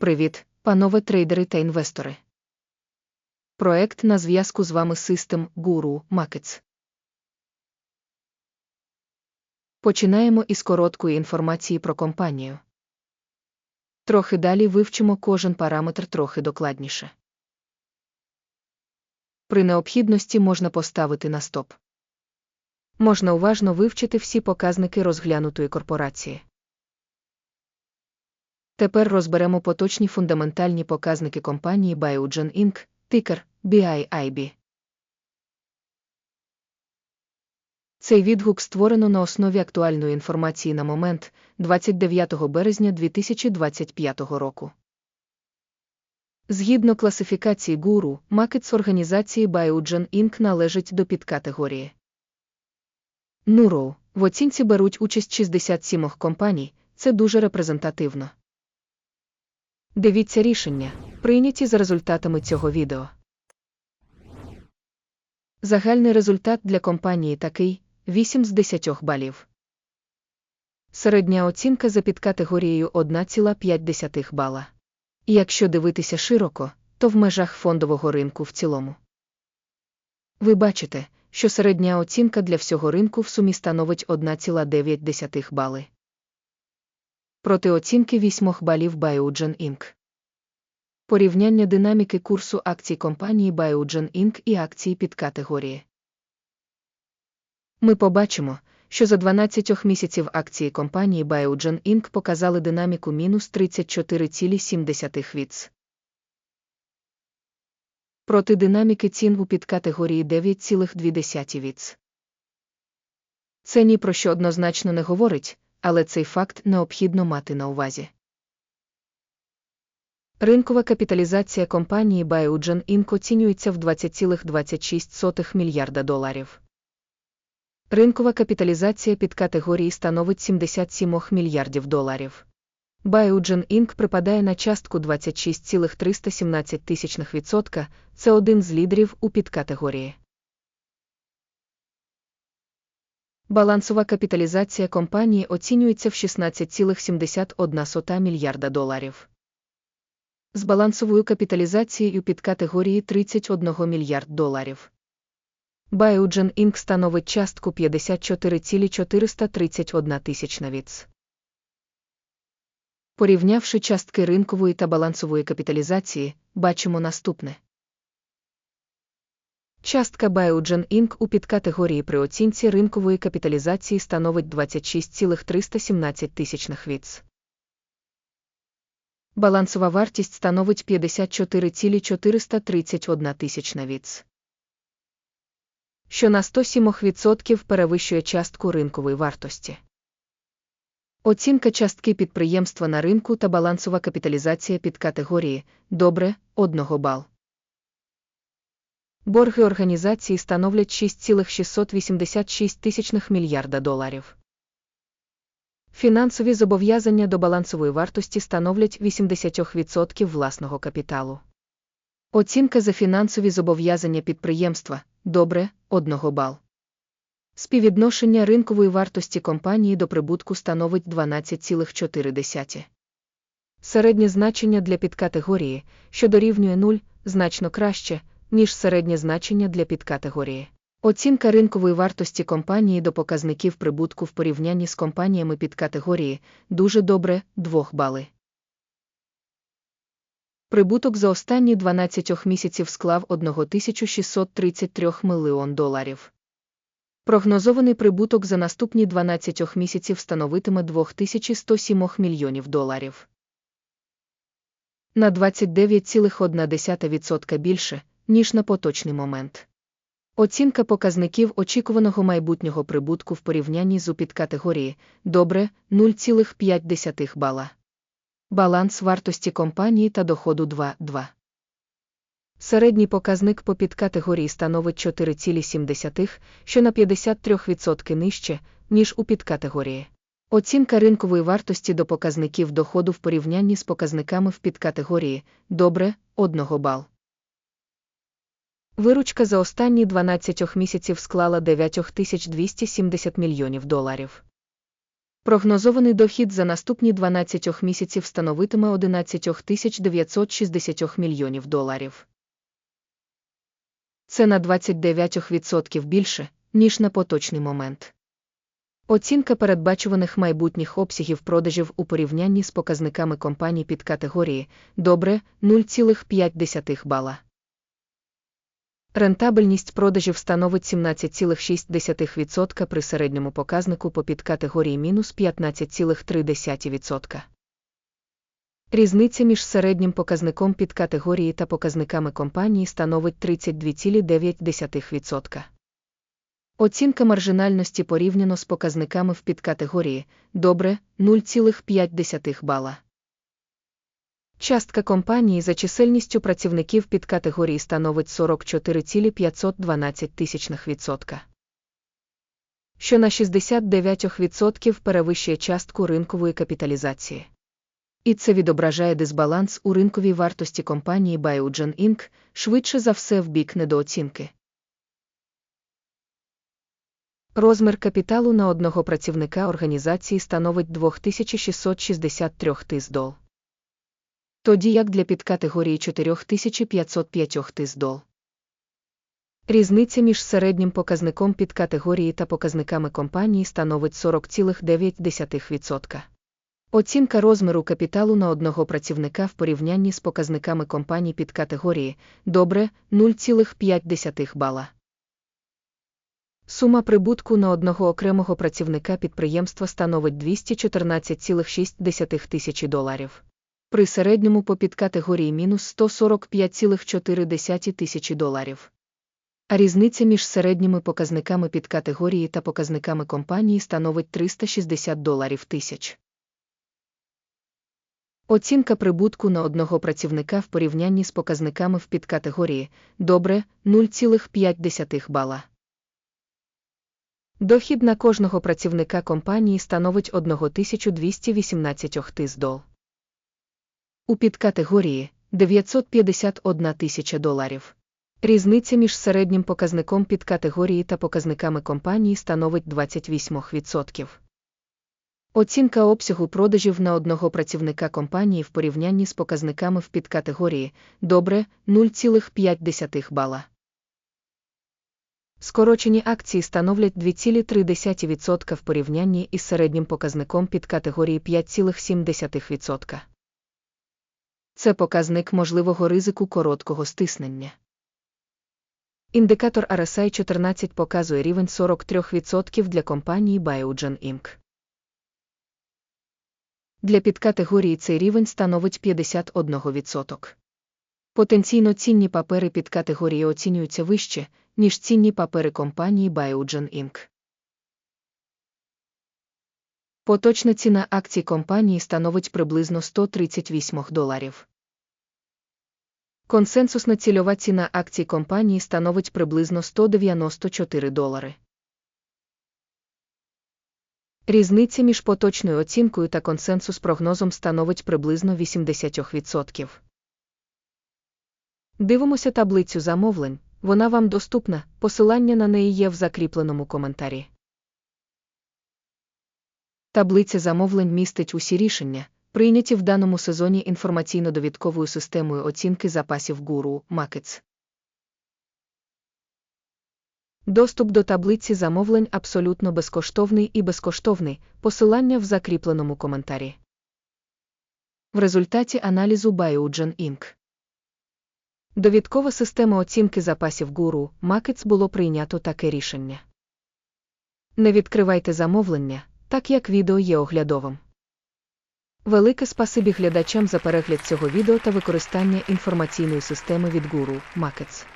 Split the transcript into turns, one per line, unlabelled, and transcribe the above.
Привіт, панове трейдери та інвестори. Проект на зв'язку з вами System Guru Markets. Починаємо із короткої інформації про компанію. Трохи далі вивчимо кожен параметр трохи докладніше. При необхідності можна поставити на стоп. Можна уважно вивчити всі показники розглянутої корпорації. Тепер розберемо поточні фундаментальні показники компанії Biogen Inc., тикер BIIB. Цей відгук створено на основі актуальної інформації на момент 29 березня 2025 року. Згідно класифікації гуру, Макетс організації Biogen Inc. належить до підкатегорії. Нуроу в оцінці беруть участь 67 компаній, це дуже репрезентативно. Дивіться рішення, прийняті за результатами цього відео. Загальний результат для компанії такий 8 з 10 балів. Середня оцінка за підкатегорією 1,5 бала. Якщо дивитися широко, то в межах фондового ринку в цілому. Ви бачите, що середня оцінка для всього ринку в сумі становить 1,9 бали. Проти оцінки 8 балів Biogen Inc. Порівняння динаміки курсу акцій компанії Biogen Inc. і акції підкатегорії. Ми побачимо, що за 12 місяців акції компанії Biogen Inc. показали динаміку мінус 34,7 віц. Проти динаміки цін у підкатегорії 9,2 віц. Це ні про що однозначно не говорить, але цей факт необхідно мати на увазі. Ринкова капіталізація компанії Biogen Inc. оцінюється в 20,26 мільярда доларів. Ринкова капіталізація під категорії становить 77 мільярдів доларів. Biogen Inc. припадає на частку 26,317%, це один з лідерів у підкатегорії. Балансова капіталізація компанії оцінюється в 16,71 мільярда доларів. З балансовою капіталізацією під категорії 31 мільярд доларів. Biogen Inc. становить частку 54,431 тисячна віц. Порівнявши частки ринкової та балансової капіталізації, бачимо наступне. Частка Biogen Inc. у підкатегорії при оцінці ринкової капіталізації становить 26,317 тисячних віц. Балансова вартість становить 54,431 тисячна віц. Що на 107% перевищує частку ринкової вартості. Оцінка частки підприємства на ринку та балансова капіталізація під категорії добре 1 бал. Борги організації становлять 6,686 тисячних мільярда доларів. Фінансові зобов'язання до балансової вартості становлять 80% власного капіталу. Оцінка за фінансові зобов'язання підприємства добре 1 бал. Співвідношення ринкової вартості компанії до прибутку становить 12,4. Середнє значення для підкатегорії, що дорівнює 0, значно краще, ніж середнє значення для підкатегорії. Оцінка ринкової вартості компанії до показників прибутку в порівнянні з компаніями підкатегорії дуже добре 2 бали. Прибуток за останні 12 місяців склав 1633 мільйон доларів. Прогнозований прибуток за наступні 12 місяців становитиме 2107 мільйонів доларів. На 29,1% більше, ніж на поточний момент. Оцінка показників очікуваного майбутнього прибутку в порівнянні з у підкатегорії добре 0,5 бала. Баланс вартості компанії та доходу 2,2. Середній показник по підкатегорії становить 4,7, що на 53% нижче, ніж у підкатегорії. Оцінка ринкової вартості до показників доходу в порівнянні з показниками в підкатегорії добре 1 бал. Виручка за останні 12 місяців склала 9270 мільйонів доларів. Прогнозований дохід за наступні 12 місяців становитиме 11 960 мільйонів доларів. Це на 29% більше, ніж на поточний момент. Оцінка передбачуваних майбутніх обсягів продажів у порівнянні з показниками компаній під категорії добре 0,5 бала. Рентабельність продажів становить 17,6% при середньому показнику по підкатегорії мінус 15,3%. Різниця між середнім показником підкатегорії та показниками компанії становить 32,9%. Оцінка маржинальності порівняно з показниками в підкатегорії добре 0,5 бала. Частка компанії за чисельністю працівників під категорії становить 44,512 тисячних відсотка. Що на 69% перевищує частку ринкової капіталізації. І це відображає дисбаланс у ринковій вартості компанії Biogen Inc., швидше за все в бік недооцінки. Розмір капіталу на одного працівника організації становить 2663 тис дол. Тоді як для підкатегорії 4505 тис дол. Різниця між середнім показником підкатегорії та показниками компанії становить 40,9%. Оцінка розміру капіталу на одного працівника в порівнянні з показниками компаній під категорії добре 0,5 бала. Сума прибутку на одного окремого працівника підприємства становить 214,6 тисячі доларів. При середньому по підкатегорії мінус 145,4 тисячі доларів. А різниця між середніми показниками підкатегорії та показниками компанії становить 360 доларів тисяч. Оцінка прибутку на одного працівника в порівнянні з показниками в підкатегорії добре 0,5 бала. Дохід на кожного працівника компанії становить 1218 тис дол. У підкатегорії 951 тисяча доларів. Різниця між середнім показником підкатегорії та показниками компанії становить 28%. Оцінка обсягу продажів на одного працівника компанії в порівнянні з показниками в підкатегорії добре 0,5 бала. Скорочені акції становлять 2,3% в порівнянні із середнім показником під категорії 5,7%. Це показник можливого ризику короткого стиснення. Індикатор RSI 14 показує рівень 43% для компанії Biogen Inc. Для підкатегорії цей рівень становить 51%. Потенційно цінні папери під категорії оцінюються вище, ніж цінні папери компанії Biogen Inc. Поточна ціна акцій компанії становить приблизно 138 доларів. Консенсусна цільова ціна акцій компанії становить приблизно 194 долари. Різниця між поточною оцінкою та консенсус прогнозом становить приблизно 80%. Дивимося таблицю замовлень, вона вам доступна, посилання на неї є в закріпленому коментарі. Таблиця замовлень містить усі рішення, прийняті в даному сезоні інформаційно-довідковою системою оцінки запасів гуру Макетс. Доступ до таблиці замовлень абсолютно безкоштовний і безкоштовний, посилання в закріпленому коментарі. В результаті аналізу Biogen Inc. Довідкова система оцінки запасів гуру Макетс було прийнято таке рішення. Не відкривайте замовлення, так як відео є оглядовим. Велике спасибі глядачам за перегляд цього відео та використання інформаційної системи від Guru Макетс.